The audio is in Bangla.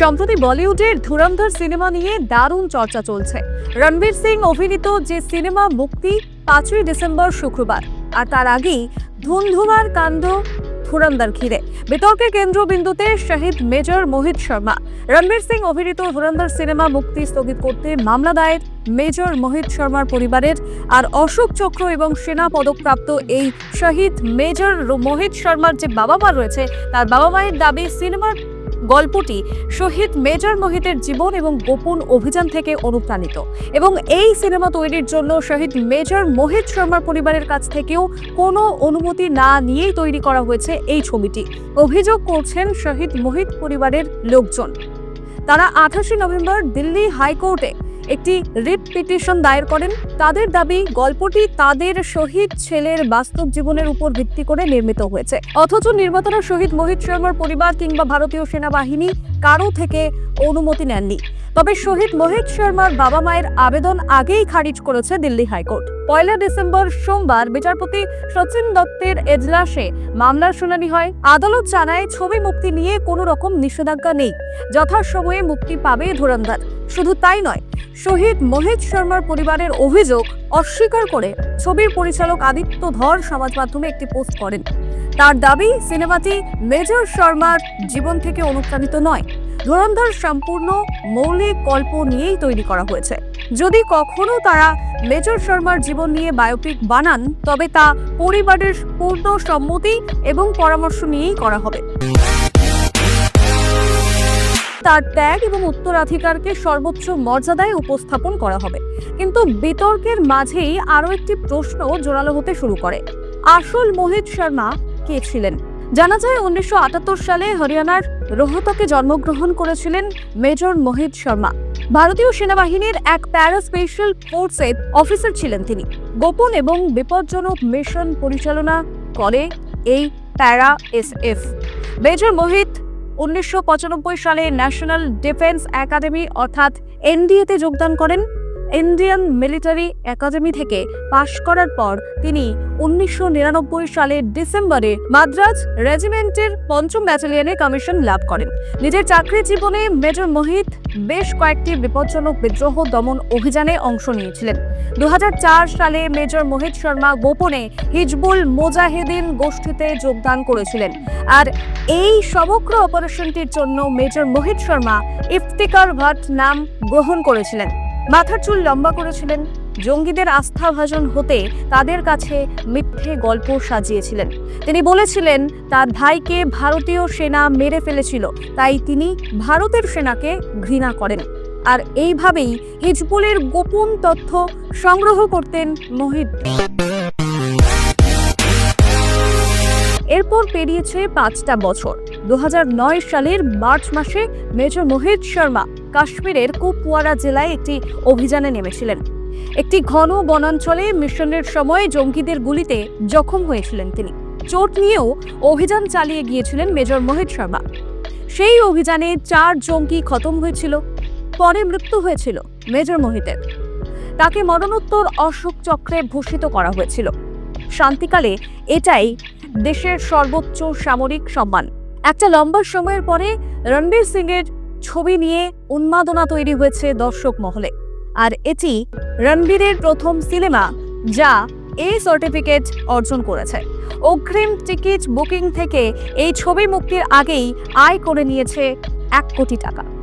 সম্প্রতি বলিউডের ধুরন্ধর সিনেমা নিয়ে দারুণ চর্চা চলছে। রণবীর সিং অভিনীত যে সিনেমা মুক্তি, পাঁচই ডিসেম্বর শুক্রবার, আর তার আগেই ধুমধুমার কাণ্ড, ধুরন্ধর ঘিরে। বিতর্কের কেন্দ্রবিন্দুতে শহীদ মেজর মোহিত শর্মা। রণবীর সিং অভিনীত ধুরন্ধর সিনেমা মুক্তি স্থগিত করতে মামলা দায়ের মেজর মোহিত শর্মার পরিবারের, আর অশোক চক্র এবং সেনা পদকপ্রাপ্ত এই শহীদ মেজর মোহিত শর্মার যে বাবা মা রয়েছে, তার বাবা মায়ের দাবি সিনেমার গল্পটি শহীদ মেজর মোহিতের জীবন এবং গোপন অভিযান থেকে অনুপ্রাণিত। এবং এই সিনেমা তৈরির জন্য শহীদ মেজর মোহিত শর্মার পরিবারের কাছ থেকেও কোনো অনুমতি না নিয়েই তৈরি করা হয়েছে এই ছবিটি। অভিযোগ করছেন শহীদ মোহিত পরিবারের লোকজন। তারা আঠাশে নভেম্বর দিল্লি হাইকোর্টে একটি রিট পিটিশন দায়ের করেন। তাদের দাবি, গল্পটি তাদের শহীদ ছেলের বাস্তব জীবনের উপর ভিত্তি করে নির্মিত হয়েছে। অথচ নির্মাতারা শহীদ মোহিত শর্মার পরিবার কিংবা ভারতীয় সেনাবাহিনী কারও থেকে অনুমতি নেননি। তবে শহীদ মোহিত শর্মার বাবা মায়ের আবেদন আগেই খারিজ করেছে দিল্লি হাইকোর্ট। পয়লা ডিসেম্বর সোমবার বিচারপতি সচিন দত্তের এজলাসে মামলার শুনানি হয়। আদালত জানায়, ছবি মুক্তি নিয়ে কোনো রকম নিষেধাজ্ঞা নেই। যথাসময়ে মুক্তি পাবে ধুরন্ধর। শুধু তাই নয়, শহীদ মোহিত শর্মার পরিবারের অভিযোগ অস্বীকার করে ছবির পরিচালক আদিত্য ধর সমাজ মাধ্যমে একটি পোস্ট করেন। তার দাবি, সিনেমাটি মেজর শর্মার জীবন থেকে অনুপ্রাণিত নয়। ধুরন্ধর সম্পূর্ণ মৌলিক গল্প নিয়েই তৈরি করা হয়েছে। যদি কখনো তারা মেজর শর্মার জীবন নিয়ে বায়োপিক বানান, তবে তা পরিবারের পূর্ণ সম্মতি এবং পরামর্শ নিয়েই করা হবে। তার ত্যাগ এবং উত্তরাধিকারকে সর্বোচ্চ মর্যাদায় উপস্থাপন করা হবে। কিন্তু বিতর্কের মাঝেই আরও একটি প্রশ্ন জোরালো হতে শুরু করে। আসল মোহিত শর্মা কে ছিলেন। জানা যায়, উনিশশো আটাত্তর সালে হরিয়ানার রোহতকে জন্মগ্রহণ করেছিলেন মেজর মোহিত শর্মা। ভারতীয় সেনাবাহিনীর এক প্যারা স্পেশাল ফোর্সের অফিসার ছিলেন তিনি। গোপন এবং বিপজ্জনক মিশন পরিচালনা করে এই প্যারা এস এফ মেজর মোহিত উনিশশো পঁচানব্বই সালে ন্যাশনাল ডিফেন্স একাডেমি, অর্থাৎ এনডিএতে যোগদান করেন। ইন্ডিয়ান মিলিটারি একাডেমি থেকে পাশ করার পর তিনি উনিশশো নিরানব্বই সালের ডিসেম্বরে মাদ্রাজ রেজিমেন্টের পঞ্চম ব্যাটালিয়নে কমিশন লাভ করেন। নিজের চাকরি জীবনে মেজর মোহিত বেশ কয়েকটি বিপজ্জনক বিদ্রোহ দমন অভিযানে অংশ নিয়েছিলেন। দু হাজার চার সালে মেজর মোহিত শর্মা গোপনে হিজবুল মোজাহিদিন গোষ্ঠীতে যোগদান করেছিলেন। আর এই সমগ্র অপারেশনটির জন্য মেজর মোহিত শর্মা ইফতিকার ভাট নাম গ্রহণ করেছিলেন। মাথার চুল লম্বা করেছিলেন। জঙ্গিদের আস্থাভাজন হতে তাদের কাছে মিথ্যে গল্প সাজিয়েছিলেন। তিনি বলেছিলেন, তার ভাইকে ভারতীয় সেনা মেরে ফেলেছিল, তাই তিনি ভারতের সেনাকে ঘৃণা করেন। আর এইভাবেই হিজবুলের গোপন তথ্য সংগ্রহ করতেন মোহিত এরপর পেরিয়েছে পাঁচটা বছর। দু হাজার নয় সালের মার্চ মাসে মেজর মোহিত শর্মা কাশ্মীরের কুপওয়ারা জেলায় একটি অভিযানে নেমেছিলেন। একটি ঘন বনাঞ্চলে মিশনের সময় জঙ্গিদের গুলিতে জখম হয়েছিলেন তিনি। চোট নিয়েও অভিযান চালিয়ে গিয়েছিলেন মেজর মোহিত শর্মা। সেই অভিযানে চার জঙ্গি খতম হয়েছিল, পরে মৃত্যু হয়েছিল মেজর মোহিতের। তাকে মরণোত্তর অশোক চক্রে ভূষিত করা হয়েছিল। শান্তিকালে এটাই দেশের সর্বোচ্চ সামরিক সম্মান। একটা লম্বা সময়ের পরে রণবীর সিং এর ছবি নিয়ে উন্মাদনা তৈরি হয়েছে দর্শক মহলে। আর এটি রণবীরের প্রথম সিনেমা যা এই সার্টিফিকেট অর্জন করেছে। অগ্রিম টিকিট বুকিং থেকে এই ছবি মুক্তির আগেই আয় করে নিয়েছে এক কোটি টাকা।